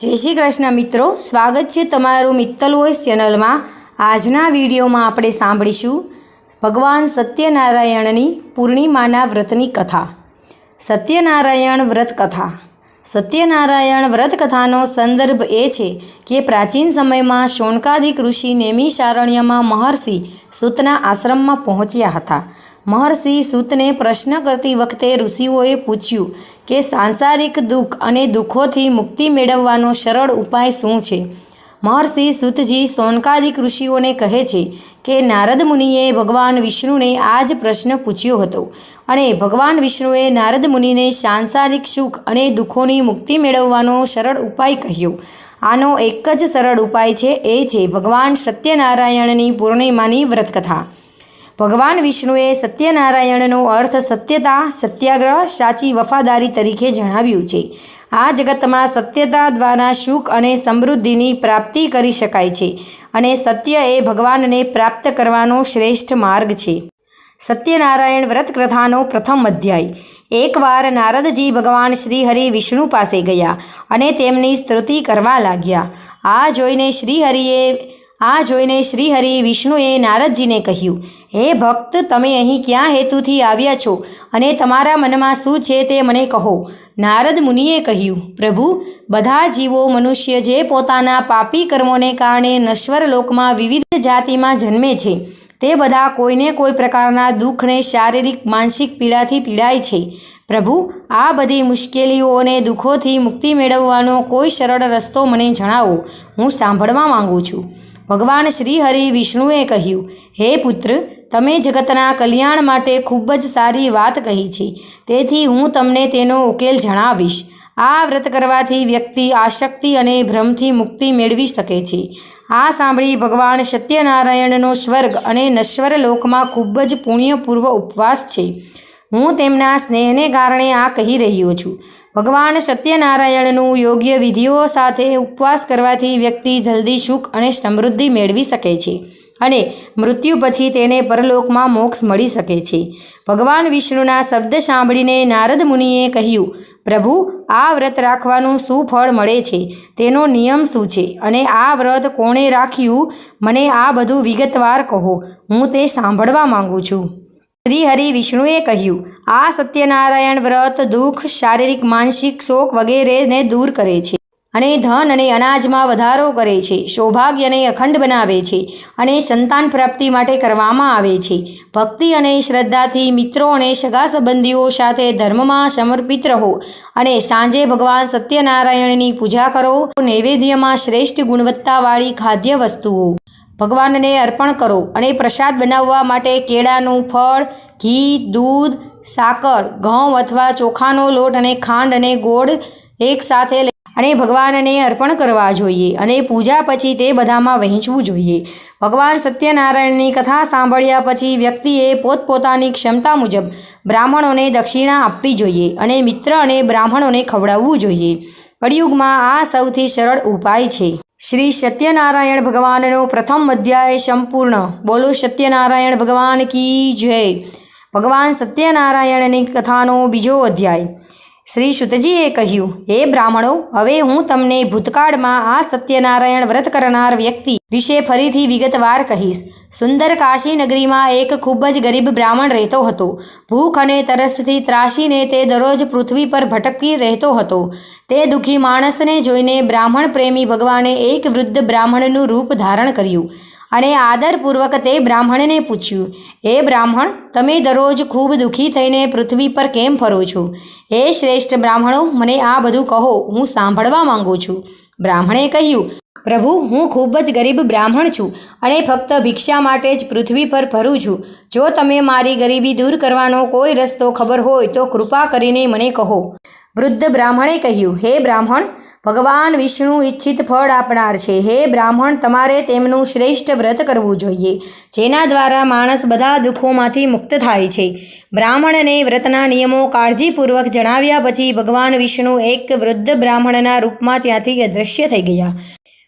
જય શ્રી કૃષ્ણ મિત્રો, સ્વાગત છે તમારું મિત્તલ વોઇસ ચેનલમાં. આજના વિડીયોમાં આપણે સાંભળીશું ભગવાન સત્યનારાયણની પૂર્ણિમાના વ્રતની કથા. સત્યનારાયણ વ્રત કથા. સત્યનારાયણ વ્રત કથાનો સંદર્ભ એ છે કે પ્રાચીન સમયમાં શોનકાધિક ઋષિ નેમિશારણ્યમાં મહર્ષિ સૂતના આશ્રમમાં પહોંચ્યા હતા. મહર્ષિ સૂતને પ્રશ્ન કરતી વખતે ઋષિઓએ પૂછ્યું કે સાંસારિક દુઃખ અને દુઃખોથી મુક્તિ મેળવવાનો સરળ ઉપાય શું છે? મહર્ષિ સૂતજી સોનકાદિક ઋષિઓને કહે છે કે નારદ મુનિએ ભગવાન વિષ્ણુને આ જ પ્રશ્ન પૂછ્યો હતો અને ભગવાન વિષ્ણુએ નારદ મુનિને સાંસારિક સુખ અને દુઃખોની મુક્તિ મેળવવાનો સરળ ઉપાય કહ્યો. આનો એક જ સરળ ઉપાય છે, એ છે ભગવાન સત્યનારાયણની પૂર્ણિમાની વ્રતકથા. ભગવાન વિષ્ણુએ સત્યનારાયણનો અર્થ સત્યતા, સત્યાગ્રહ, સાચી વફાદારી તરીકે જણાવ્યું છે. આ જગતમાં સત્યતા દ્વારા સુખ અને સમૃદ્ધિની પ્રાપ્તિ કરી શકાય છે અને સત્ય એ ભગવાનને પ્રાપ્ત કરવાનો શ્રેષ્ઠ માર્ગ છે. સત્યનારાયણ વ્રત કથાનો પ્રથમ અધ્યાય. એકવાર નારદજી ભગવાન શ્રી હરિ વિષ્ણુ પાસે ગયા અને તેમની સ્તુતિ કરવા લાગ્યા. આ જોઈને શ્રીહરિએ આ જોઈને શ્રીહરિ વિષ્ણુએ નારદજીને કહ્યું, હે ભક્ત, તમે અહીં ક્યાં હેતુથી આવ્યા છો? અને તમારા મનમાં શું છે તે મને કહો. નારદ મુનિએ કહ્યું, પ્રભુ, બધા જીવો મનુષ્ય જે પોતાના પાપી કર્મોને કારણે નશ્વર લોકમાં વિવિધ જાતિમાં જન્મે છે, તે બધા કોઈને કોઈ પ્રકારના દુઃખને શારીરિક, માનસિક પીડાથી પીડાય છે. પ્રભુ, આ બધી મુશ્કેલીઓ અને દુઃખોથી મુક્તિ મેળવવાનો કોઈ સરળ રસ્તો મને જણાવો, હું સાંભળવા માંગુ છું. ભગવાન શ્રી હરિ વિષ્ણુએ કહ્યું, હે પુત્ર, તમે જગતના કલ્યાણ માટે ખૂબ જ સારી વાત કહી છે. તેથી હું તમને તેનો ઉકેલ જણાવીશ. આ વ્રત કરવાથી વ્યક્તિ આશક્તિ અને ભ્રમથી મુક્તિ મેળવી શકે છે. આ સાંભળી ભગવાન સત્યનારાયણનો સ્વર્ગ અને નશ્વર લોકમાં ખૂબ જ પુણ્યપૂર્વ ઉપવાસ છે. હું તેમના સ્નેહને કારણે આ કહી રહ્યો છું. ભગવાન સત્યનારાયણનું યોગ્ય વિધિઓ સાથે ઉપવાસ કરવાથી વ્યક્તિ જલ્દી સુખ અને સમૃદ્ધિ મેળવી શકે છે અને મૃત્યુ પછી તેને પરલોકમાં મોક્ષ મળી શકે છે. ભગવાન વિષ્ણુના શબ્દ સાંભળીને નારદ મુનિએ કહ્યું, પ્રભુ, આ વ્રત રાખવાનું શું ફળ મળે છે? તેનો નિયમ શું છે? અને આ વ્રત કોણે રાખ્યું? મને આ બધું વિગતવાર કહો. હું તે સાંભળવા માંગુ છું. શ્રી હરિ વિષ્ણુએ કહ્યું, આ સત્યનારાયણ વ્રત દુઃખ, શારીરિક, માનસિક શોક વગેરેને દૂર કરે છે અને ધન અને અનાજમાં વધારો કરે છે, સૌભાગ્યને અખંડ બનાવે છે અને સંતાન પ્રાપ્તિ માટે કરવામાં આવે છે. ભક્તિ અને શ્રદ્ધાથી મિત્રો અને સગા સંબંધીઓ સાથે ધર્મમાં સમર્પિત રહો અને સાંજે ભગવાન સત્યનારાયણની પૂજા કરો. નૈવેદ્યમાં શ્રેષ્ઠ ગુણવત્તાવાળી ખાદ્ય વસ્તુઓ ભગવાનને અર્પણ કરો અને પ્રસાદ બનાવવા માટે કેળાનું ફળ, ઘી, દૂધ, સાકર, ઘઉં અથવા ચોખાનો લોટ અને ખાંડ અને ગોળ એકસાથે અને ભગવાનને અર્પણ કરવા જોઈએ અને પૂજા પછી તે બધામાં વહેંચવું જોઈએ. ભગવાન સત્યનારાયણની કથા સાંભળ્યા પછી વ્યક્તિએ પોતપોતાની ક્ષમતા મુજબ બ્રાહ્મણોને દક્ષિણા આપવી જોઈએ અને મિત્ર અને બ્રાહ્મણોને ખવડાવવું જોઈએ. કળિયુગમાં આ સૌથી સરળ ઉપાય છે. શ્રી સત્યનારાયણ ભગવાનનો પ્રથમ અધ્યાય સંપૂર્ણ. બોલો સત્યનારાયણ ભગવાન કી જય. ભગવાન સત્યનારાયણની કથાનો બીજો અધ્યાય. શ્રી શુતજીએ કહ્યું, હે બ્રાહ્મણો, હવે હું તમને ભૂતકાળમાં આ સત્યનારાયણ વ્રત કરનાર વ્યક્તિ વિશે ફરીથી વિગતવાર કહીશ. સુંદર કાશી નગરીમાં એક ખૂબ જ ગરીબ બ્રાહ્મણ રહેતો હતો. ભૂખ અને તરસથી ત્રાસીને તે દરરોજ પૃથ્વી પર ભટકી રહેતો હતો. તે દુઃખી માણસને જોઈને બ્રાહ્મણ પ્રેમી ભગવાને એક વૃદ્ધ બ્રાહ્મણનું રૂપ ધારણ કર્યું. અને આદરપૂર્વક તે બ્રાહ્મણને પૂછ્યું, હે બ્રાહ્મણ, તમે દરરોજ ખૂબ દુઃખી થઈને પૃથ્વી પર કેમ ફરો છો? હે શ્રેષ્ઠ બ્રાહ્મણો, મને આ બધું કહો, હું સાંભળવા માંગુ છું. બ્રાહ્મણે કહ્યું, પ્રભુ, હું ખૂબ જ ગરીબ બ્રાહ્મણ છું અને ફક્ત ભિક્ષા માટે જ પૃથ્વી પર ફરું છું. જો તમે મારી ગરીબી દૂર કરવાનો કોઈ રસ્તો ખબર હોય તો કૃપા કરીને મને કહો. વૃદ્ધ બ્રાહ્મણે કહ્યું, હે બ્રાહ્મણ ભગવાન વિષ્ણુ ઈચ્છિત ફળ આપનાર છે. હે બ્રાહ્મણ, તમારે તેમનું શ્રેષ્ઠ વ્રત કરવું જોઈએ, જેના દ્વારા માણસ બધા દુઃખોમાંથી મુક્ત થાય છે. બ્રાહ્મણને વ્રતના નિયમો કાળજીપૂર્વક જણાવ્યા પછી ભગવાન વિષ્ણુ એક વૃદ્ધ બ્રાહ્મણના રૂપમાં ત્યાંથી અદૃશ્ય થઈ ગયા.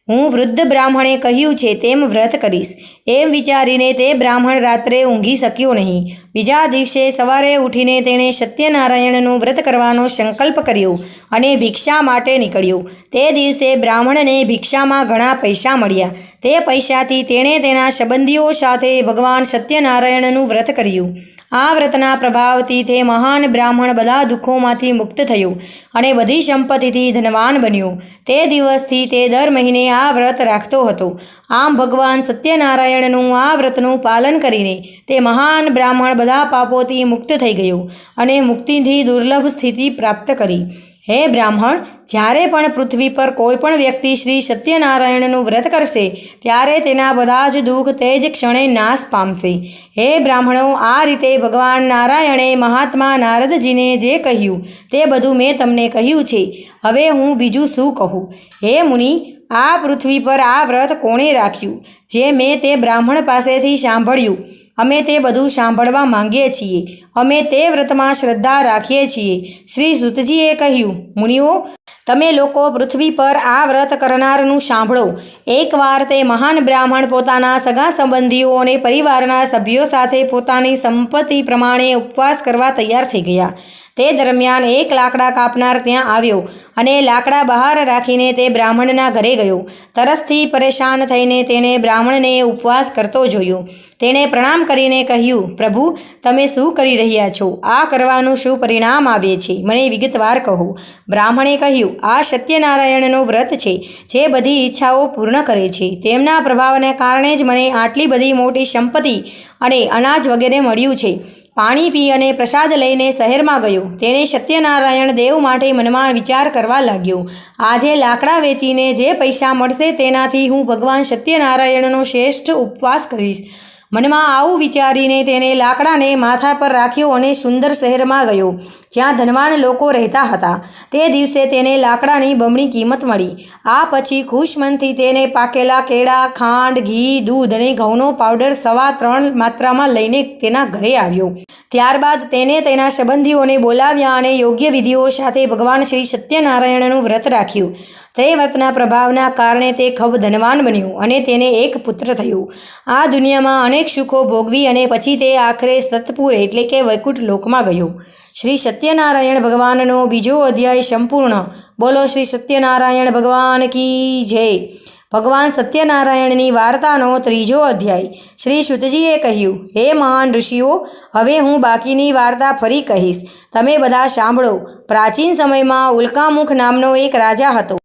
હું વૃદ્ધ બ્રાહ્મણે કહ્યું છે તેમ વ્રત કરીશ. એમ વિચારીને તે બ્રાહ્મણ રાત્રે ઊંઘી શક્યો નહીં. બીજા દિવસે સવારે ઉઠીને તેણે સત્યનારાયણનું વ્રત કરવાનો સંકલ્પ કર્યો અને ભિક્ષા માટે નીકળ્યો. તે દિવસે બ્રાહ્મણને ભિક્ષામાં ઘણા પૈસા મળ્યા. તે પૈસાથી તેણે તેના સંબંધીઓ સાથે ભગવાન સત્યનારાયણનું વ્રત કર્યું. આ વ્રતના પ્રભાવથી તે મહાન બ્રાહ્મણ બધા દુઃખોમાંથી મુક્ત થયો અને બધી સંપત્તિથી ધનવાન બન્યું. તે દિવસથી તે દર મહિને આ વ્રત રાખતો હતો. આમ ભગવાન સત્યનારાયણનું આ વ્રતનું પાલન કરીને તે મહાન બ્રાહ્મણ બધા પાપોથી મુક્ત થઈ ગયો અને મુક્તિથી દુર્લભ સ્થિતિ પ્રાપ્ત કરી. હે બ્રાહ્મણ, જ્યારે પણ પૃથ્વી પર કોઈ પણ વ્યક્તિ શ્રી સત્યનારાયણનું વ્રત કરશે, ત્યારે તેના બધા જ દુઃખ તે જ ક્ષણે નાશ પામશે. હે બ્રાહ્મણો, આ રીતે ભગવાન નારાયણે મહાત્મા નારદજીને જે કહ્યું, તે બધું મેં તમને કહ્યું છે. હવે હું બીજું શું કહું? હે મુનિ, આ પૃથ્વી પર આ વ્રત કોણે રાખ્યું? જે મેં તે બ્રાહ્મણ પાસેથી સાંભળ્યું. અમે તે બધું સાંભળવા માંગીએ છીએ. અમે તે વ્રતમાં શ્રદ્ધા રાખીએ છીએ. શ્રી સુતજીએ કહ્યું, મુનિઓ, તમે લોકો પૃથ્વી પર આ વ્રત કરનારનું સાંભળો. એકવાર તે મહાન બ્રાહ્મણ પોતાના સગા સંબંધીઓ અને પરિવારના સભ્યો સાથે પોતાની સંપત્તિ પ્રમાણે ઉપવાસ કરવા તૈયાર થઈ ગયા. તે દરમિયાન એક લાકડા કાપનાર ત્યાં આવ્યો અને લાકડા બહાર રાખીને તે બ્રાહ્મણના ઘરે ગયો. તરસથી પરેશાન થઈને તેણે બ્રાહ્મણને ઉપવાસ કરતો જોયો. તેણે પ્રણામ કરીને કહ્યું, પ્રભુ, તમે શું કરી રહ્યા છો? આ કરવાનું શું પરિણામ આવે છે? મને વિગતવાર કહો. બ્રાહ્મણે કહ્યું, આ સત્યનારાયણનું વ્રત છે, જે બધી ઈચ્છાઓ પૂર્ણ કરે છે. તેમના પ્રભાવને કારણે જ મને આટલી બધી મોટી સંપત્તિ અને અનાજ વગેરે મળ્યું છે. પાણી પી અને પ્રસાદ લઈને શહેરમાં ગયો. તેણે સત્યનારાયણ દેવ માટે મનમાં વિચાર કરવા લાગ્યો. આજે લાકડા વેચીને જે પૈસા મળશે તેનાથી હું ભગવાન સત્યનારાયણનો શ્રેષ્ઠ ઉપવાસ કરીશ. મનમાં આવું વિચારીને તેણે લાકડાને માથા પર રાખ્યો અને સુંદર શહેરમાં ગયો. જ્યાં ધનવાન લોકો રહેતા હતા. તે દિવસે તેને લાકડાની બમણી કિંમત મળી. આ પછી ખુશ મનથી તેને પાકેલા કેળા, ખાંડ, ઘી, દૂધ અને ઘઉંનો પાવડર સવા ત્રણ માત્રામાં લઈને તેના ઘરે આવ્યો. ત્યારબાદ તેને તેના સંબંધીઓને બોલાવ્યા અને યોગ્ય વિધિઓ સાથે ભગવાન શ્રી સત્યનારાયણનું વ્રત રાખ્યું. તે વ્રતના પ્રભાવના કારણે તે ખૂબ ધનવાન બન્યું અને તેને એક પુત્ર થયું. આ દુનિયામાં અનેક સુખો ભોગવી અને પછી તે આખરે સતપુર એટલે કે વૈકુંઠ લોકમાં ગયો. શ્રી સત્યનારાયણ ભગવાનનો બીજો અધ્યાય સંપૂર્ણ. બોલો શ્રી સત્યનારાયણ ભગવાન કી જય. ભગવાન સત્યનારાયણની વાર્તાનો ત્રીજો અધ્યાય. શ્રી શુતજીએ કહ્યું, હે મહાન ઋષિઓ, હવે હું બાકીની વાર્તા ફરી કહીશ. તમે બધા સાંભળો. પ્રાચીન સમયમાં ઉલ્કામુખ નામનો એક રાજા હતો.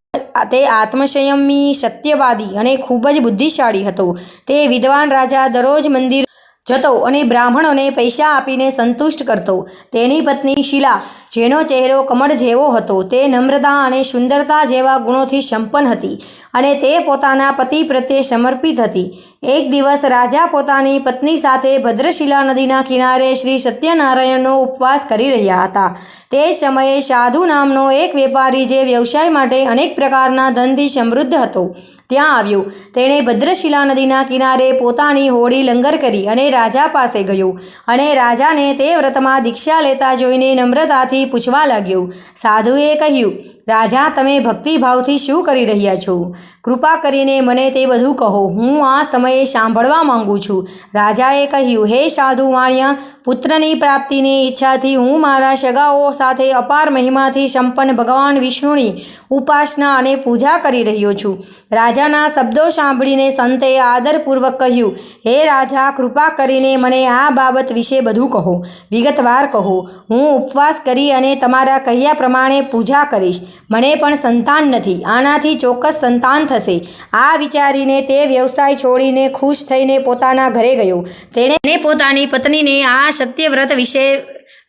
તે આત્મસંયમી, સત્યવાદી અને ખૂબ જ બુદ્ધિશાળી હતો. તે વિદ્વાન રાજા દરરોજ મંદિર જતો અને બ્રાહ્મણોને પૈસા આપીને સંતુષ્ટ કરતો. તેની પત્ની શીલા જેનો ચહેરો કમળ જેવો હતો, તે નમ્રતા અને સુંદરતા જેવા ગુણોથી સંપન્ન હતી અને તે પોતાના પતિ પ્રત્યે સમર્પિત હતી. એક દિવસ રાજા પોતાની પત્ની સાથે ભદ્રશિલા નદીના કિનારે શ્રી સત્યનારાયણનો ઉપવાસ કરી રહ્યા હતા. તે સમયે સાધુ નામનો એક વેપારી જે વ્યવસાય માટે અનેક પ્રકારના ધનથી સમૃદ્ધ હતો, ત્યાં આવ્યો. તેણે ભદ્રશિલા નદીના કિનારે પોતાની હોડી લંગર કરી અને રાજા પાસે ગયો અને રાજાને તે વ્રતમાં દીક્ષા લેતા જોઈને નમ્રતાથી પૂછવા લાગ્યું. સાધુએ કહ્યું રાજા, તમે ભક્તિભાવથી શું કરી રહ્યા છો? કૃપા કરીને મને તે બધું કહો. હું આ સમયે સાંભળવા માંગુ છું. રાજાએ કહ્યું, હે સાધુ વાણિયા, પુત્રની પ્રાપ્તિની ઈચ્છાથી હું મારા સગાઓ સાથે અપાર મહિમાથી સંપન્ન ભગવાન વિષ્ણુની ઉપાસના અને પૂજા કરી રહ્યો છું. રાજાના શબ્દો સાંભળીને સંતે આદરપૂર્વક કહ્યું, હે રાજા, કૃપા કરીને મને આ બાબત વિશે બધું કહો. વિગતવાર કહો. હું ઉપવાસ કરી અને તમારા કહ્યા પ્રમાણે પૂજા કરીશ. મને પણ સંતાન નથી, આનાથી ચોક્કસ સંતાન થશે. આ વિચારીને તે વ્યવસાય છોડીને ખુશ થઈને પોતાના ઘરે ગયો. તેણે પોતાની પત્નીને આ સત્યવ્રત વિશે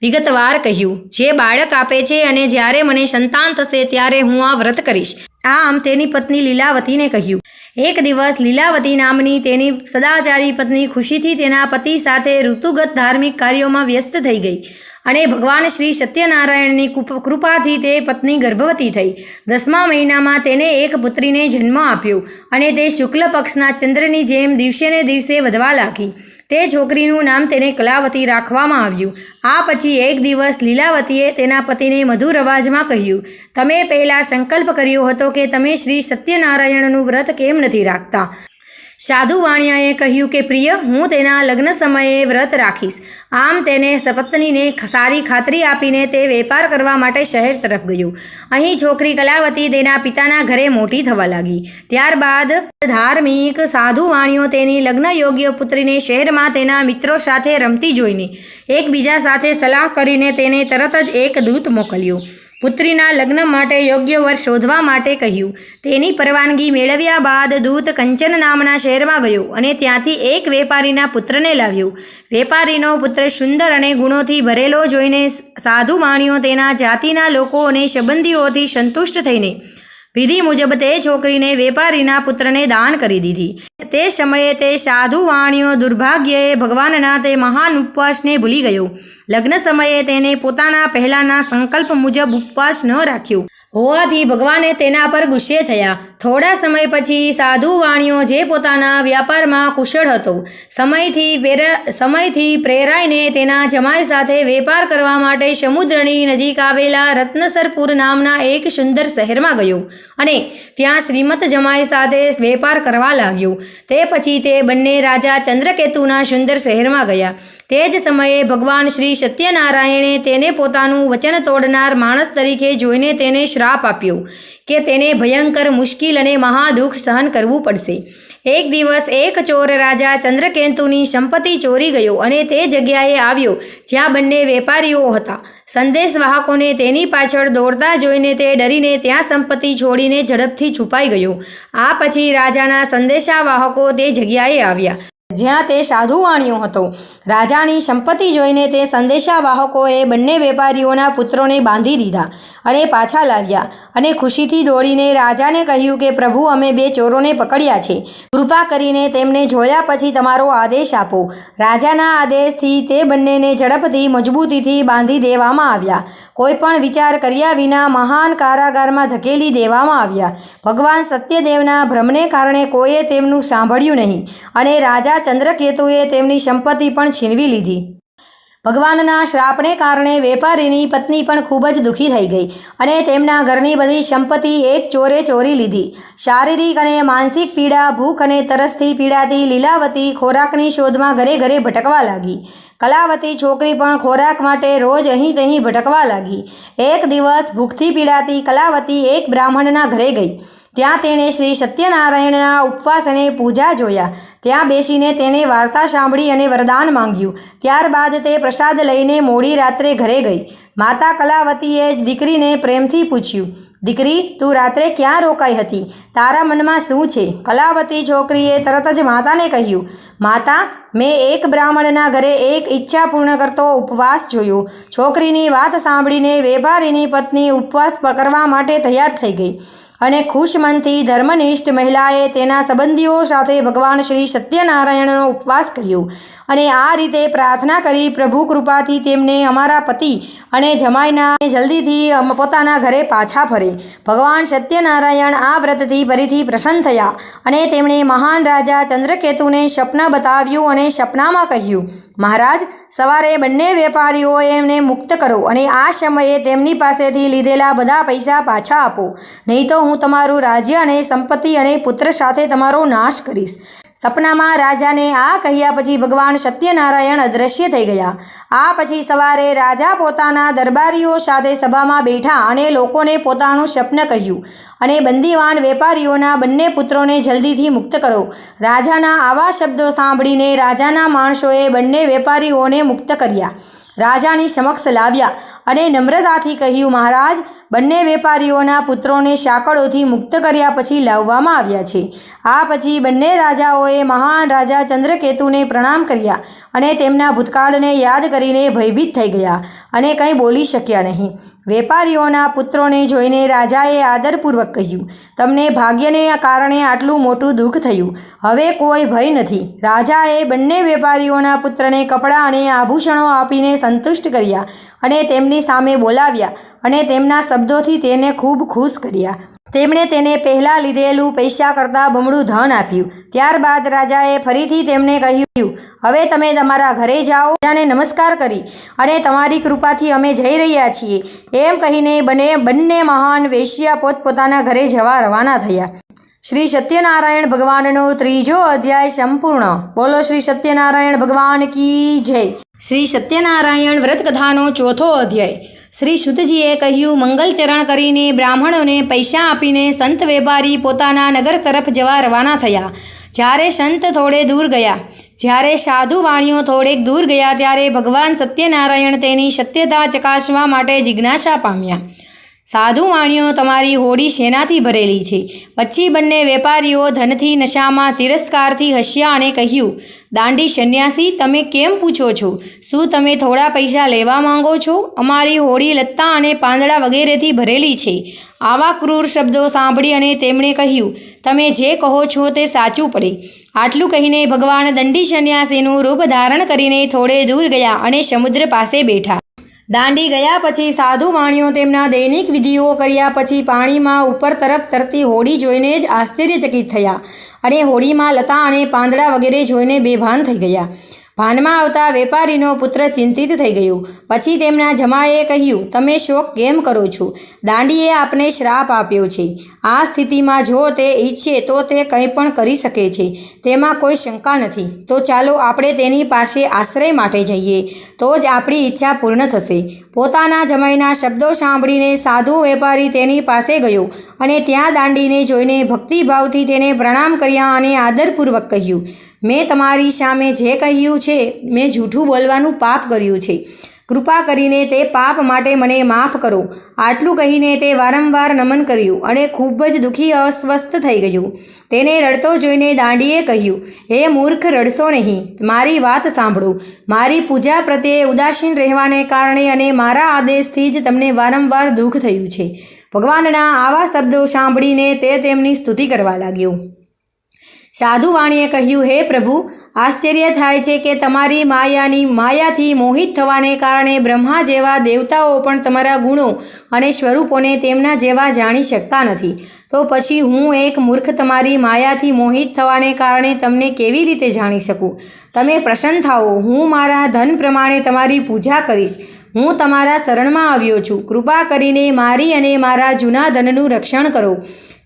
વિગતવાર કહ્યું, જે બાળક આપે છે અને જ્યારે મને સંતાન થશે ત્યારે હું આ વ્રત કરીશ. આમ તેની પત્ની લીલાવતીને કહ્યું. એક દિવસ લીલાવતી નામની તેની સદાચારી પત્ની ખુશીથી તેના પતિ સાથે ઋતુગત ધાર્મિક કાર્યોમાં વ્યસ્ત થઈ ગઈ. અને ભગવાન શ્રી સત્યનારાયણની કૃપ- કૃપાથી તે પત્ની ગર્ભવતી થઈ. દસમા મહિનામાં તેને એક પુત્રીને જન્મ આપ્યો અને તે શુક્લ પક્ષના ચંદ્રની જેમ દિવસે ને દિવસે વધવા લાગી. તે છોકરીનું નામ તેને કલાવતી રાખવામાં આવ્યું. આ પછી એક દિવસ લીલાવતીએ તેના પતિને મધુર અવાજમાં કહ્યું, તમે પહેલાં સંકલ્પ કર્યો હતો કે તમે શ્રી સત્યનારાયણનું વ્રત કેમ નથી રાખતા? સાધુ વાણિયાએ કહ્યું કે, પ્રિય, હું તેના લગ્ન સમયે વ્રત રાખીશ. આમ તેને સપત્નીને સારી ખાતરી આપીને તે વેપાર કરવા માટે શહેર તરફ ગયો. અહીં છોકરી કલાવતી તેના પિતાના ઘરે મોટી થવા લાગી. ત્યારબાદ ધાર્મિક સાધુ વાણીઓ તેની લગ્ન યોગ્ય પુત્રીને શહેરમાં તેના મિત્રો સાથે રમતી જોઈને, એકબીજા સાથે સલાહ કરીને તેને તરત જ એક દૂત મોકલ્યો. પુત્રીના લગ્ન માટે યોગ્ય વર શોધવા માટે કહ્યું. તેની પરવાનગી મેળવ્યા બાદ દૂત કંચન નામના શહેરમાં ગયો અને ત્યાંથી એક વેપારીના પુત્રને લાવ્યો. વેપારીનો પુત્ર સુંદર અને ગુણોથી ભરેલો જોઈને સાધુ વાણીઓ તેના જાતિના લોકો અને સંબંધીઓથી સંતુષ્ટ થઈને વિધિ મુજબ તે છોકરીને વેપારીના પુત્રને દાન કરી દીધી. તે સમયે તે સાધુ વાણીઓ દુર્ભાગ્યએ ભગવાનના તે મહાન ઉપવાસને ભૂલી ગયો. લગ્ન સમયે તેને પોતાના પહેલાંના સંકલ્પ મુજબ ઉપવાસ ન રાખ્યો. હોવાથી ભગવાને તેના પર ગુસ્સે થયા. થોડા સમય પછી સાધુ વાણીઓ જે પોતાના વ્યાપારમાં કુશળ હતો, સમયથી સમયથી પ્રેરાઈને તેના જમાઈ સાથે વેપાર કરવા માટે સમુદ્રની નજીક આવેલા રત્નસરપુર નામના એક સુંદર શહેરમાં ગયો અને ત્યાં શ્રીમત જમાઈ સાથે વેપાર કરવા લાગ્યો. તે પછી તે બંને રાજા ચંદ્રકેતુના સુંદર શહેરમાં ગયા. તે જ સમયે ભગવાન શ્રી સત્યનારાયણે તેને પોતાનું વચન તોડનાર માણસ તરીકે જોઈને તેને શ્રાપ આપ્યો કે તેને ભયંકર મુશ્કેલ અને મહાદુઃખ સહન કરવું પડશે. એક દિવસ એક ચોર રાજા ચંદ્રકેતુની સંપત્તિ ચોરી ગયો અને તે જગ્યાએ આવ્યો જ્યાં બંને વેપારીઓ હતા. સંદેશવાહકોને તેની પાછળ દોડતા જોઈને તે ડરીને ત્યાં સંપત્તિ છોડીને ઝડપથી છુપાઈ ગયો. આ પછી રાજાના સંદેશાવાહકો તે જગ્યાએ આવ્યા. જ્યાં તે સાધુ વાણ્યો હતો. રાજાની સંપત્તિ જોઈને તે સંદેશાવાહકોએ બંને વેપારીઓના પુત્રોને બાંધી દીધા અને પાછા લાવ્યા અને ખુશીથી દોડીને રાજાને કહ્યું કે, પ્રભુ, અમે બે ચોરોને પકડ્યા છે. કૃપા કરીને તેમને જોયા પછી તમારો આદેશ આપો. રાજાના આદેશથી તે બંનેને ઝડપથી, મજબૂતીથી બાંધી દેવામાં આવ્યા. કોઈ પણ વિચાર કર્યા વિના મહાન કારાગારમાં ધકેલી દેવામાં આવ્યા. ભગવાન સત્યદેવના ભ્રમને કારણે કોઈએ તેમનું સાંભળ્યું નહીં અને રાજા ચંદ્રકેતુએ તેમની સંપત્તિ પણ છીનવી લીધી. ભગવાનના શ્રાપને કારણે વેપારીની પત્ની પણ ખૂબ જ દુઃખી થઈ ગઈ અને તેમના ઘરની બધી સંપત્તિ એક ચોરે ચોરી લીધી. શારીરિક અને માનસિક પીડા, ભૂખ અને તરસથી પીડાતી લીલાવતી ખોરાકની શોધમાં ઘરે ઘરે ભટકવા લાગી. કલાવતી છોકરી પણ ખોરાક માટે રોજ અહીં તહીં ભટકવા લાગી. એક દિવસ ભૂખથી પીડાતી કલાવતી એક બ્રાહ્મણના ઘરે ગઈ. ત્યાં તેણે શ્રી સત્યનારાયણના ઉપવાસ અને પૂજા જોયા. ત્યાં બેસીને તેણે વાર્તા સાંભળી અને વરદાન માંગ્યું. ત્યારબાદ તે પ્રસાદ લઈને મોડી રાત્રે ઘરે ગઈ. માતા કલાવતીએ દીકરીને પ્રેમથી પૂછ્યું, દીકરી, તું રાત્રે ક્યાં રોકાઈ હતી? તારા મનમાં શું છે? કલાવતી છોકરીએ તરત જ માતાને કહ્યું, માતા, મેં એક બ્રાહ્મણના ઘરે એક ઈચ્છા પૂર્ણ કરતો ઉપવાસ જોયો. છોકરીની વાત સાંભળીને વેપારીની પત્ની ઉપવાસ પકડવા માટે તૈયાર થઈ ગઈ. અને ખુશ મનથી ધર્મનિષ્ઠ મહિલાએ તેના સંબંધીઓ સાથે ભગવાન શ્રી સત્યનારાયણનો ઉપવાસ કર્યો. અને આ રીતે પ્રાર્થના કરી પ્રભુ કૃપાથી તેમને અમારા પતિ અને જમાઈના જલ્દીથી પોતાના ઘરે પાછા ફરે. ભગવાન સત્યનારાયણ આ વ્રતથી ફરીથી પ્રસન્ન થયા અને તેમણે મહાન રાજા ચંદ્રકેતુને સ્વપ્ન બતાવ્યું અને સપનામાં કહ્યું, મહારાજ, સવારે બંને વેપારીઓએ એમને મુક્ત કરો અને આ સમયે તેમની પાસેથી લીધેલા બધા પૈસા પાછા આપો. નહીં તો હું તમારું રાજ્ય અને સંપત્તિ અને પુત્ર સાથે તમારો નાશ કરીશ. સપનામાં રાજાને આ કહ્યા પછી ભગવાન સત્યનારાયણ અદૃશ્ય થઈ ગયા. આ પછી સવારે રાજા પોતાના દરબારીઓ સાથે સભામાં બેઠા અને લોકોને પોતાનું સ્વપ્ન કહ્યું અને બંદીવાન વેપારીઓના બંને પુત્રોને જલ્દીથી મુક્ત કરો. રાજાના આવા શબ્દો સાંભળીને રાજાના માણસોએ બંને વેપારીઓને મુક્ત કર્યા. રાજાની સમક્ષ લાવ્યા અને નમ્રતાથી કહ્યું, મહારાજ, બંને વેપારીઓના પુત્રોને સાંકળોથી મુક્ત કર્યા પછી લાવવામાં આવ્યા છે. આ પછી બંને રાજાઓએ મહાન રાજા ચંદ્રકેતુને પ્રણામ કર્યા અને તેમના ભૂતકાળને યાદ કરીને ભયભીત થઈ ગયા અને કંઈ બોલી શક્યા નહીં. વેપારીઓના પુત્રોને જોઈને રાજાએ આદરપૂર્વક કહ્યું, તમને ભાગ્યને કારણે આટલું મોટું દુઃખ થયું. હવે કોઈ ભય નથી. રાજાએ બંને વેપારીઓના પુત્રને કપડાં અને આભૂષણો આપીને સંતુષ્ટ કર્યા અને તેમની સામે બોલાવ્યા અને તેમના શબ્દોથી તેને ખૂબ ખુશ કર્યા. તેમણે તેને પહેલાં લીધેલું પૈસા કરતાં બમણું ધન આપ્યું. ત્યારબાદ રાજાએ ફરીથી તેમને કહ્યું, હવે તમે તમારા ઘરે જાઓ રાજાને નમસ્કાર કરી અને તમારી કૃપાથી અમે જઈ રહ્યા છીએ. એમ કહીને બંને બંને મહાન વેશ્યા પોતપોતાના ઘરે જવા રવાના થયા. શ્રી સત્યનારાયણ ભગવાનનો ત્રીજો અધ્યાય સંપૂર્ણ. બોલો શ્રી સત્યનારાયણ ભગવાન કી જય. શ્રી સત્યનારાયણ વ્રતકથાનો ચોથો અધ્યાય. શ્રી શુદ્ધજીએ કહ્યું મંગલચરણ કરીને બ્રાહ્મણોને પૈસા આપીને સંત વેપારી પોતાના નગર તરફ જવા રવાના થયા. જ્યારે સંત થોડે દૂર ગયા, જ્યારે સાધુ વાણીઓ થોડેક દૂર ગયા, ત્યારે ભગવાન સત્યનારાયણ તેની સત્યતા ચકાસવા માટે જિજ્ઞાસા પામ્યા. સાધુ વાણીઓ તમારી હોડી શેનાથી ભરેલી છે? પછી બંને વેપારીઓ ધનથી નશામાં તિરસ્કારથી હસ્યા અને કહ્યું, દાંડી સંન્યાસી, તમે કેમ પૂછો છો? શું તમે થોડા પૈસા લેવા માંગો છો? અમારી હોડી લત્તા અને પાંદડા વગેરેથી ભરેલી છે. આવા ક્રૂર શબ્દો સાંભળી અને તેમણે કહ્યું, તમે જે કહો છો તે સાચું પડે. આટલું કહીને ભગવાન દંડી સંન્યાસીનું રૂપ ધારણ કરીને થોડે દૂર ગયા અને સમુદ્ર પાસે બેઠા. દાંડી ગયા પછી સાધુ વાણીઓ તેમના દૈનિક વિધિઓ કર્યા પછી પાણીમાં ઉપર તરફ તરતી હોડી જોઈને જ આશ્ચર્યચકિત થયા અને હોડીમાં લતા અને પાંદડા વગેરે જોઈને બેભાન થઈ ગયા. ભાનમાં આવતા વેપારીનો પુત્ર ચિંતિત થઈ ગયો. પછી તેમના જમાએ કહ્યું, તમે શોક કેમ કરો છો? દાંડીએ આપને શ્રાપ આપ્યો છે. આ સ્થિતિમાં જો તે ઈચ્છે તો તે કંઈ પણ કરી શકે છે. તેમાં કોઈ શંકા નથી. તો ચાલો આપણે તેની પાસે આશ્રય માટે જઈએ. તો જ આપણી ઈચ્છા પૂર્ણ થશે. પોતાના જમાઈના શબ્દો સાંભળીને સાધુ વેપારી તેની પાસે ગયો અને ત્યાં દાંડીને જોઈને ભક્તિભાવથી તેને પ્રણામ કર્યા અને આદરપૂર્વક કહ્યું મેં તમારી સામે જે કહ્યું છે, મેં જૂઠું બોલવાનું પાપ કર્યું છે. કૃપા કરીને તે પાપ માટે મને માફ કરો. આટલું કહીને તે વારંવાર નમન કર્યું અને ખૂબ જ દુઃખી અસ્વસ્થ થઈ ગયું. તેને રડતો જોઈને દાંડીએ કહ્યું, હે મૂર્ખ, રડશો નહીં. મારી વાત સાંભળો. મારી પૂજા પ્રત્યે ઉદાસીન રહેવાને કારણે અને મારા આદેશથી જ તમને વારંવાર દુઃખ થયું છે. ભગવાનના આવા શબ્દો સાંભળીને તે તેમની સ્તુતિ કરવા લાગ્યો. સાધુ વાણીએ કહ્યું, હે પ્રભુ, આશ્ચર્ય થાય છે કે તમારી માયાની માયાથી મોહિત થવાને કારણે બ્રહ્મા જેવા દેવતાઓ પણ તમારા ગુણો અને સ્વરૂપોને તેમના જેવા જાણી શકતા નથી. તો પછી હું એક મૂર્ખ તમારી માયાથી મોહિત થવાને કારણે તમને કેવી રીતે જાણી શકું? તમે પ્રસન્ન થાઓ. હું મારા ધન પ્રમાણે તમારી પૂજા કરીશ. હું તમારા શરણમાં આવ્યો છું. કૃપા કરીને મારી અને મારા જૂના ધનનું રક્ષણ કરો.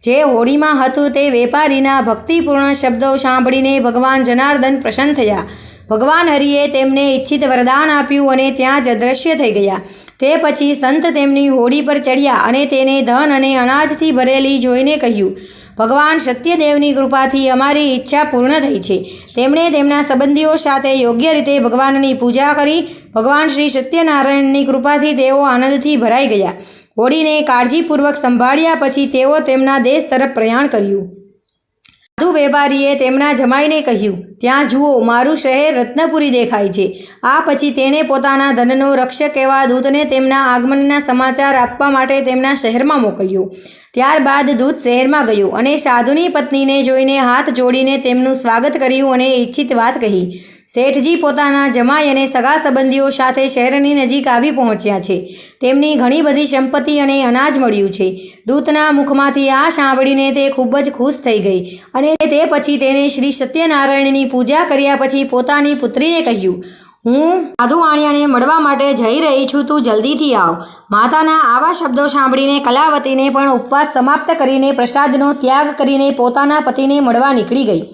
જે હોડીમાં હતું તે વેપારીના ભક્તિપૂર્ણ શબ્દો સાંભળીને ભગવાન જનાર્દન પ્રસન્ન થયા. ભગવાન હરિએ તેમને ઈચ્છિત વરદાન આપ્યું અને ત્યાં જ અદૃશ્ય થઈ ગયા. તે પછી સંત તેમની હોડી પર ચડ્યા અને તેને ધન અને અનાજથી ભરેલી જોઈને કહ્યું, ભગવાન સત્યદેવની કૃપાથી અમારી ઈચ્છા પૂર્ણ થઈ છે. તેમણે તેમના સંબંધીઓ સાથે યોગ્ય રીતે ભગવાનની પૂજા કરી. ભગવાન શ્રી સત્યનારાયણની કૃપાથી તેઓ આનંદથી ભરાઈ ગયા. હોડીને કાળજીપૂર્વક સંભાળ્યા પછી તેઓ તેમના દેશ તરફ પ્રયાણ કર્યું. સાધુ વેપારીએ તેમના જમાઈને કહ્યું, ત્યાં જુઓ, મારું શહેર રત્નપુરી દેખાય છે. આ પછી તેણે પોતાના ધનનો રક્ષક એવા દૂતને તેમના આગમનના સમાચાર આપવા માટે તેમના શહેરમાં મોકલ્યો. ત્યારબાદ દૂત શહેરમાં ગયો અને સાધુની પત્નીને જોઈને હાથ જોડીને તેમનું સ્વાગત કર્યું અને ઈચ્છિત વાત કહી. શેઠજી પોતાના જમાઈ અને સગા સંબંધીઓ સાથે શહેરની નજીક આવી પહોંચ્યા છે. તેમની ઘણી બધી સંપત્તિ અને અનાજ મળ્યું છે. દૂતના મુખમાંથી આ સાંભળીને તે ખૂબ જ ખુશ થઈ ગઈ અને તે પછી તેને શ્રી સત્યનારાયણની પૂજા કર્યા પછી પોતાની પુત્રીને કહ્યું, હું સાધુ વાણિયાને મળવા માટે જઈ રહી છું, તું જલ્દીથી આવ. માતાના આવા શબ્દો સાંભળીને કલાવતીને પણ ઉપવાસ સમાપ્ત કરીને પ્રસાદનો ત્યાગ કરીને પોતાના પતિને મળવા નીકળી ગઈ.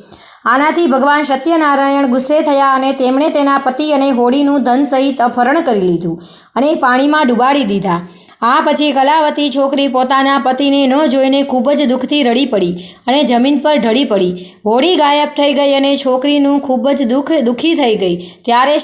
આનાથી ભગવાન સત્યનારાયણ ગુસ્સે થયા અને તેમણે તેના પતિ અને હોડીનું ધન સહિત અપહરણ કરી લીધું અને પાણીમાં ડુબાડી દીધા. આ પછી કલાવતી છોકરી પોતાના પતિને ન જોઈને ખૂબ જ દુઃખથી રડી પડી અને જમીન પર ઢળી પડી. હોડી ગાયબ થઈ ગઈ અને છોકરીનું ખૂબ જ દુઃખ દુઃખી થઈ ગઈ. ત્યારે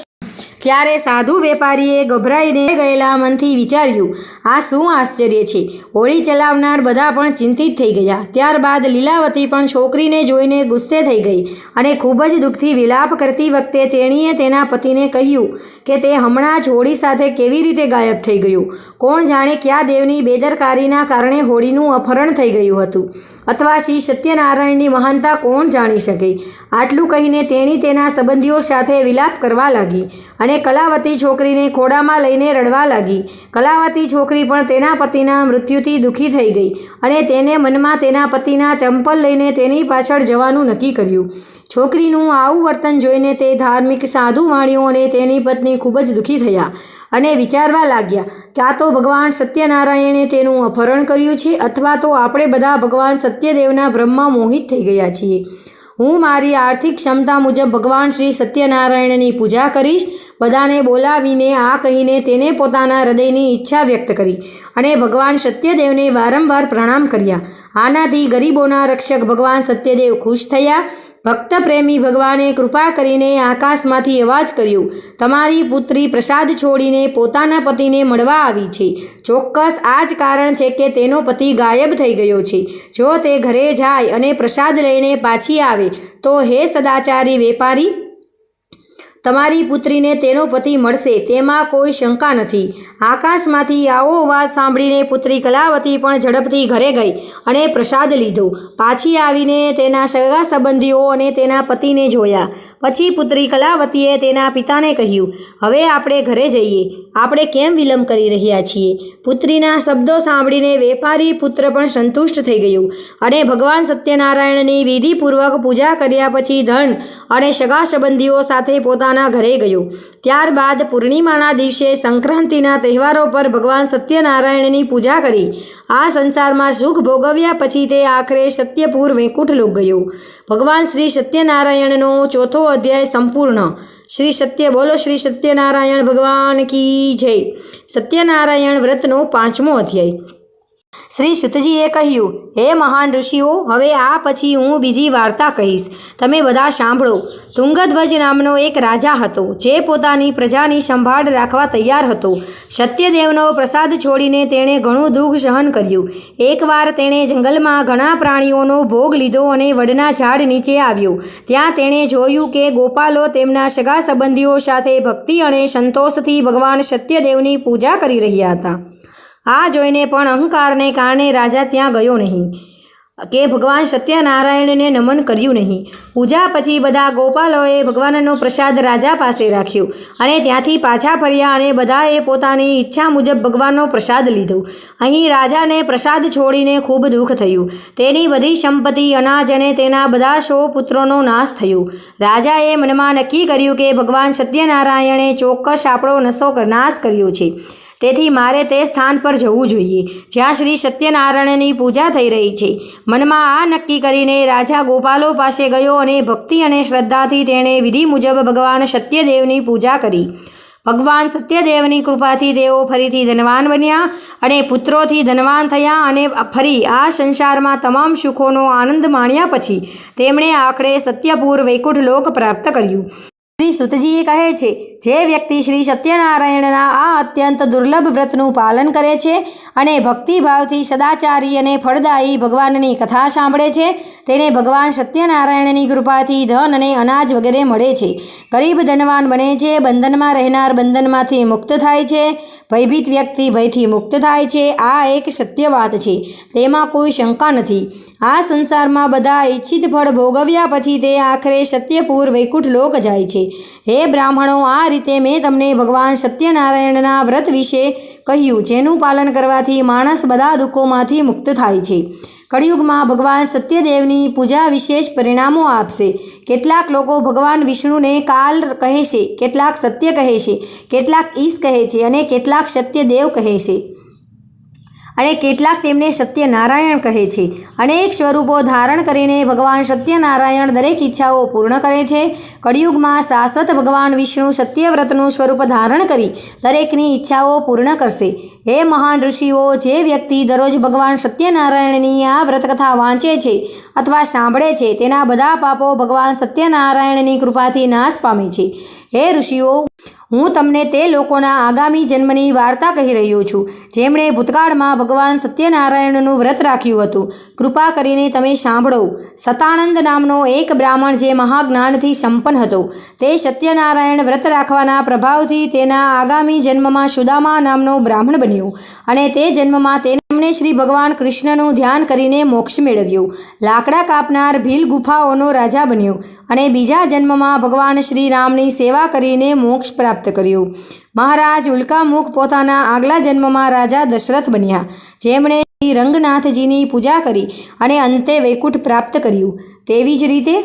ત્યારે સાધુ વેપારીએ ગભરાઈને ગયેલા મનથી વિચાર્યું, આ શું આશ્ચર્ય છે? હોળી ચલાવનાર બધા પણ ચિંતિત થઈ ગયા. ત્યારબાદ લીલાવતી પણ છોકરીને જોઈને ગુસ્સે થઈ ગઈ અને ખૂબ જ દુઃખથી વિલાપ કરતી વખતે તેણીએ તેના પતિને કહ્યું કે તે હમણાં જ હોળી સાથે કેવી રીતે ગાયબ થઈ ગયું? કોણ જાણે કયા દેવની બેદરકારીના કારણે હોળીનું અપહરણ થઈ ગયું હતું? અથવા શ્રી સત્યનારાયણની મહાનતા કોણ જાણી શકે? આટલું કહીને તેણી તેના સંબંધીઓ સાથે વિલાપ કરવા લાગી. અને કલાવતી છોકરીને ખોડામાં લઈને રડવા લાગી. કલાવતી છોકરી પણ તેના પતિના મૃત્યુથી દુઃખી થઈ ગઈ અને તેને મનમાં તેના પતિના ચંપલ લઈને તેની પાછળ જવાનું નક્કી કર્યું. છોકરીનું આવું વર્તન જોઈને તે ધાર્મિક સાધુ વાણીઓ અને તેની પત્ની ખૂબ જ દુઃખી થયા અને વિચારવા લાગ્યા કે આ તો ભગવાન સત્યનારાયણે તેનું અપહરણ કર્યું છે અથવા તો આપણે બધા ભગવાન સત્યદેવના બ્રહ્મા મોહિત થઈ ગયા છીએ. હું મારી આર્થિક ક્ષમતા મુજબ ભગવાન શ્રી સત્યનારાયણની પૂજા કરીશ. બધાને બોલાવીને આ કહીને તેને પોતાના હૃદયની ઈચ્છા વ્યક્ત કરી અને ભગવાન સત્યદેવને વારંવાર પ્રણામ કર્યા. આનાથી ગરીબોના રક્ષક ભગવાન સત્યદેવ ખુશ થયા. ભક્ત પ્રેમી ભગવાને કૃપા કરીને આકાશમાંથી અવાજ કર્યો. તમારી પુત્રી પ્રસાદ છોડીને પોતાના પતિને મળવા આવી છે. ચોક્કસ આ જ કારણ છે કે તેનો પતિ ગાયબ થઈ ગયો છે. જો તે ઘરે જાય અને પ્રસાદ લઈને પાછી આવે, તો હે સદાચારી વેપારી! તમારી પુત્રીને તેનો પતિ મળશે, તેમાં કોઈ શંકા નથી. આકાશમાંથી આવો અવાજ સાંભળીને પુત્રી કલાવતી પણ ઝડપથી ઘરે ગઈ અને પ્રસાદ લીધો. પાછી આવીને તેના સગા સંબંધીઓ અને તેના પતિને જોયા. પછી પુત્રી કલાવતીએ તેના પિતાને કહ્યું, હવે આપણે ઘરે જઈએ. આપણે કેમ વિલંબ કરી રહ્યા છીએ? પુત્રીના શબ્દો સાંભળીને વેપારી પુત્ર પણ સંતુષ્ટ થઈ ગયું અને ભગવાન સત્યનારાયણની વિધિપૂર્વક પૂજા કર્યા પછી ધન અને સગા સંબંધીઓ સાથે પોતાના ઘરે ગયો. ત્યારબાદ પૂર્ણિમાના દિવસે સંક્રાંતિના તહેવારો પર ભગવાન સત્યનારાયણની પૂજા કરી. આ સંસારમાં સુખ ભોગવ્યા પછી તે આખરે સત્યપુર વૈકુંઠ લોક ગયો. ભગવાન શ્રી સત્યનારાયણનો ચોથો અધ્યાય સંપૂર્ણ. શ્રી સત્ય બોલો, શ્રી સત્યનારાયણ ભગવાન કી જય. સત્યનારાયણ વ્રતનો પાંચમો અધ્યાય. શ્રી શુતજીએ કહ્યું, હે મહાન ઋષિઓ, હવે આ પછી હું બીજી વાર્તા કહીશ. તમે બધા સાંભળો. તુંગધ્વજ નામનો એક રાજા હતો, જે પોતાની પ્રજાની સંભાળ રાખવા તૈયાર હતો. સત્યદેવનો પ્રસાદ છોડીને તેણે ઘણું દુઃખ સહન કર્યું. એકવાર તેણે જંગલમાં ઘણા પ્રાણીઓનો ભોગ લીધો અને વડના ઝાડ નીચે આવ્યો. ત્યાં તેણે જોયું કે ગોપાલો તેમના સગા સંબંધીઓ સાથે ભક્તિ અને સંતોષથી ભગવાન સત્યદેવની પૂજા કરી રહ્યા હતા. આ જોઈને પણ અહંકારને કારણે રાજા ત્યાં ગયો નહીં. કે ભગવાન સત્યનારાયણને નમન કર્યું નહીં. પૂજા પછી બધા ગોપાલોએ ભગવાનનો પ્રસાદ રાજા પાસે રાખ્યો અને ત્યાંથી પાછા ફર્યા અને બધાએ પોતાની ઈચ્છા મુજબ ભગવાનનો પ્રસાદ લીધો. અહીં રાજાને પ્રસાદ છોડીને ખૂબ દુઃખ થયું. તેની બધી સંપત્તિ, અનાજ અને તેના બધા સો પુત્રોનો નાશ થયો. રાજાએ મનમાં નક્કી કર્યું કે ભગવાન સત્યનારાયણે ચોક્કસ આપણો નશો નાશ કર્યો છે. તેથી મારે તે સ્થાન પર જવું જોઈએ. જ્યાં શ્રી સત્યનારાયણની પૂજા થઈ રહી છે. મનમાં આ નક્કી કરીને રાજા ગોપાલો પાસે ગયો અને ભક્તિ અને શ્રદ્ધાથી તેણે વિધિ મુજબ ભગવાન સત્યદેવની પૂજા કરી. ભગવાન સત્યદેવની કૃપાથી તેઓ ફરીથી ધનવાન બન્યા અને પુત્રોથી ધનવાન થયા અને ફરી આ સંસારમાં તમામ સુખોનો આનંદ માણ્યા પછી તેમણે આખરે સત્યપુર વૈકુંઠ લોક પ્રાપ્ત કર્યું. શ્રી સુતજીએ કહે છે, જે વ્યક્તિ શ્રી સત્યનારાયણના આ અત્યંત દુર્લભ વ્રતનું પાલન કરે છે અને ભક્તિભાવથી સદાચારી અને ફળદાયી ભગવાનની કથા સાંભળે છે, તેને ભગવાન સત્યનારાયણની કૃપાથી ધન અને અનાજ વગેરે મળે છે. ગરીબ ધનવાન બને છે, બંધનમાં રહેનાર બંધનમાંથી મુક્ત થાય છે, ભયભીત વ્યક્તિ ભયથી મુક્ત થાય છે, આ એક સત્ય વાત છે. તેમાં કોઈ શંકા નથી. આ સંસારમાં બધા ઈચ્છિત ફળ ભોગવ્યા પછી તે આખરે સત્યપુર વૈકુંઠ લોક જાય છે. હે બ્રાહ્મણો, આ રીતે મેં તમને ભગવાન સત્યનારાયણના વ્રત વિશે કહ્યું, જેનું પાલન કરવાથી માણસ બધા દુઃખોમાંથી મુક્ત થાય છે. કળિયુગમાં ભગવાન સત્યદેવની પૂજા વિશેષ પરિણામો આપશે. કેટલાક લોકો ભગવાન વિષ્ણુને કાલ કહે છે, કેટલાક સત્ય કહે છે, કેટલાક ઈશ કહે છે અને કેટલાક સત્યદેવ કહે છે. અને કેટલાક તેમને સત્યનારાયણ કહે છે. અનેક સ્વરૂપો ધારણ કરીને ભગવાન સત્યનારાયણ દરેક ઈચ્છાઓ પૂર્ણ કરે છે. કળિયુગમાં શાશ્વત ભગવાન વિષ્ણુ સત્યવ્રતનું સ્વરૂપ ધારણ કરી દરેકની ઈચ્છાઓ પૂર્ણ કરશે. હે મહાન ઋષિઓ, જે વ્યક્તિ દરરોજ ભગવાન સત્યનારાયણની આ વ્રતકથા વાંચે છે અથવા સાંભળે છે, તેના બધા પાપો ભગવાન સત્યનારાયણની કૃપાથી નાશ પામે છે. હે ઋષિઓ હું તમને તે લોકોના આગામી જન્મની વાર્તા કહી રહ્યો છું. જેમણે ભૂતકાળમાં ભગવાન સત્યનારાયણનું વ્રત રાખ્યું હતું. કૃપા કરીને તમે સાંભળો. સતાનંદ નામનો એક બ્રાહ્મણ જે મહાજ્ઞાનથી સંપન્ન હતો, તે સત્યનારાયણ વ્રત રાખવાના પ્રભાવથી તેના આગામી જન્મમાં સુદામા નામનો બ્રાહ્મણ બન્યો અને તે જન્મમાં તેમને શ્રી ભગવાન કૃષ્ણનું ધ્યાન કરીને મોક્ષ મેળવ્યું. લાકડા કાપનાર ભીલ ગુફાઓનો રાજા બન્યો અને બીજા જન્મમાં ભગવાન શ્રી રામની સેવા કરીને મોક્ષ પ્રાપ્ત કર્યો. મહારાજ ઉલ્કામુખ પોતાના આગલા જન્મમાં રાજા દશરથ બન્યા. જેમણે શ્રી રંગનાથજીની પૂજા કરી અને અંતે વૈકુંઠ પ્રાપ્ત કર્યું. તેવી જ રીતે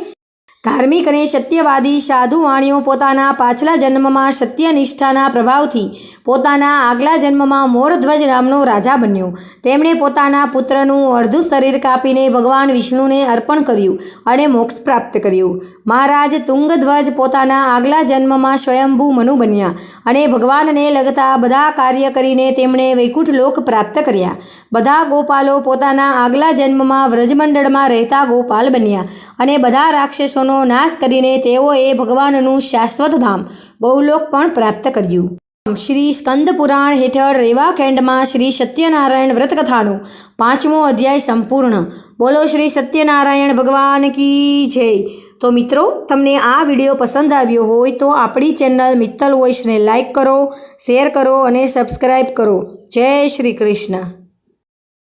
ધાર્મિક અને સત્યવાદી સાધુ વાણીઓ પોતાના પાછલા જન્મમાં સત્યનિષ્ઠાના પ્રભાવથી પોતાના આગલા જન્મમાં મોરધ્વજ નામનો રાજા બન્યો. તેમણે પોતાના પુત્રનું અડધું શરીર કાપીને ભગવાન વિષ્ણુને અર્પણ કર્યું અને મોક્ષ પ્રાપ્ત કર્યું. મહારાજ તુંગધ્વજ પોતાના આગલા જન્મમાં સ્વયંભૂ મનુ બન્યા અને ભગવાનને લગતા બધા કાર્ય કરીને તેમણે વૈકુંઠ લોક પ્રાપ્ત કર્યા. બધા ગોપાલો પોતાના આગલા જન્મમાં વ્રજમંડળમાં રહેતા ગોપાલ બન્યા અને બધા રાક્ષસોનો નાશ કરીને તેઓએ ભગવાનનું શાશ્વત ધામ, ગૌલોક પણ પ્રાપ્ત કર્યું. શ્રી સ્કંદ પુરાણ હેઠળ રેવાખંડમાં શ્રી સત્યનારાયણ વ્રતકથાનો પાંચમો અધ્યાય સંપૂર્ણ. બોલો શ્રી સત્યનારાયણ ભગવાન કી જય. તો મિત્રો, તમને આ વીડિયો પસંદ આવ્યો હોય તો આપણી ચેનલ મિત્તલ વોઇસને લાઇક કરો, શેર કરો અને સબસ્ક્રાઈબ કરો. જય શ્રી કૃષ્ણ.